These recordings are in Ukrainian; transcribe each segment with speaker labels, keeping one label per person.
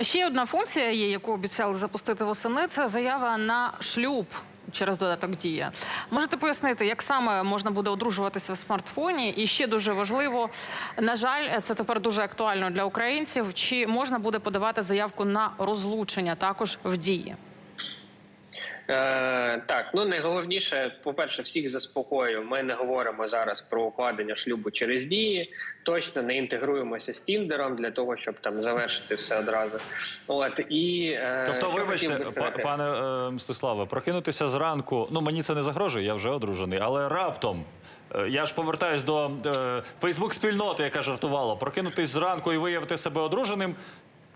Speaker 1: Ще одна функція є, яку обіцяли запустити восени. Це заява на шлюб через додаток Дія. Можете пояснити, як саме можна буде одружуватися в смартфоні? І ще дуже важливо, на жаль, це тепер дуже актуально для українців. Чи можна буде подавати заявку на розлучення також в дії?
Speaker 2: Е, так, ну найголовніше, по-перше, всіх заспокою. Ми не говоримо зараз про укладення шлюбу через дії. Точно не інтегруємося з Тіндером для того, щоб там завершити все одразу. От і е,
Speaker 3: Тобто, вибачте, па- пане е, Мстиславе, прокинутися зранку. Ну мені це не загрожує, я вже одружений, але раптом. е, Я ж повертаюсь до е, Фейсбук-спільноти, яка жартувала. Прокинутись зранку і виявити себе одруженим.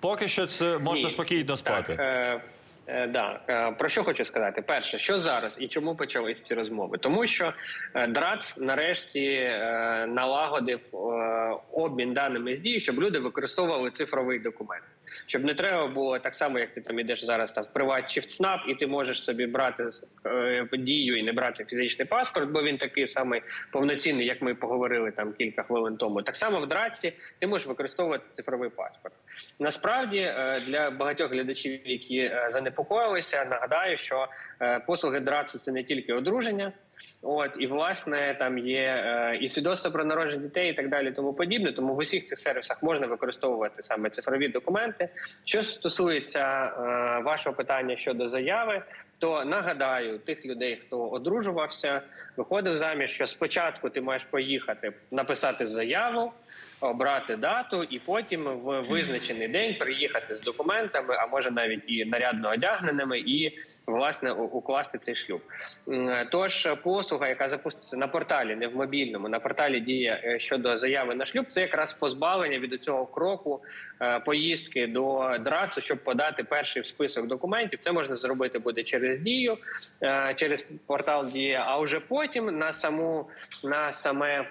Speaker 3: Поки що це можна
Speaker 2: Ні.
Speaker 3: спокійно спати.
Speaker 2: Так, е, е, да. Е, Про що хочу сказати? Перше, що зараз і чому почались ці розмови? Тому що е, ДРАЦ нарешті налагодив обмін даними з дії, щоб люди використовували цифровий документ. Щоб не треба було так само, як ти там ідеш зараз там в приват чи в ЦНАП, і ти можеш собі брати е, дію і не брати фізичний паспорт, бо він такий самий повноцінний, як ми поговорили там кілька хвилин тому. Так само в ДРАЦі ти можеш використовувати цифровий паспорт. Насправді е, для багатьох глядачів, які е, занепокоїлися, нагадаю, що е, послуги ДРАЦу це не тільки одруження. От і власне там є е, і свідоцтво про народження дітей, і так далі, тому подібне. Тому в усіх цих сервісах можна використовувати саме цифрові документи. Що стосується е, вашого питання щодо заяви, то нагадаю тих людей, хто одружувався, виходив заміж, що спочатку ти маєш поїхати написати заяву, обрати дату, і потім в визначений день приїхати з документами, а може навіть і нарядно одягненими, і власне укласти цей шлюб. Тож послуга, яка запуститься на порталі, не в мобільному, на порталі дія е, щодо заяви на шлюб, це якраз позбавлення від цього кроку е, поїздки до драцу, щоб подати перший список документів. Це можна зробити буде через дію, е, через портал Дія. А вже потім на саму на саме.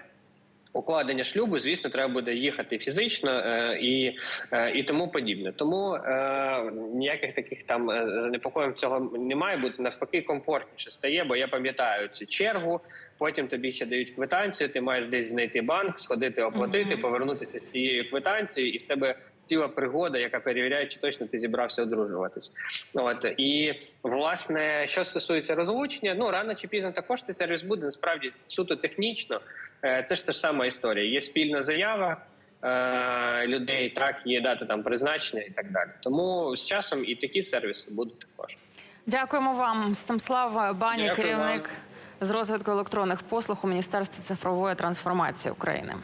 Speaker 2: Укладення шлюбу, звісно, треба буде їхати фізично е, і, е, і тому подібне. Тому е, ніяких таких там занепокоєнь цього не має бути. Навпаки, комфортніше стає, бо я пам'ятаю цю чергу. Потім тобі ще дають квитанцію. Ти маєш десь знайти банк, сходити, оплатити, повернутися з цією квитанцією, і в тебе ціла пригода, яка перевіряє, чи точно ти зібрався одружуватись. От і власне, що стосується розлучення, ну рано чи пізно також цей сервіс буде насправді суто технічно. Е, Це ж та ж сама історія. Є спільна заява е, людей, так є дата там призначення і так далі. Тому з часом і такі сервіси будуть також.
Speaker 1: Дякуємо вам, Стемслав Бані,
Speaker 2: Дякую
Speaker 1: керівник з розвитку електронних послуг у Міністерстві цифрової трансформації України.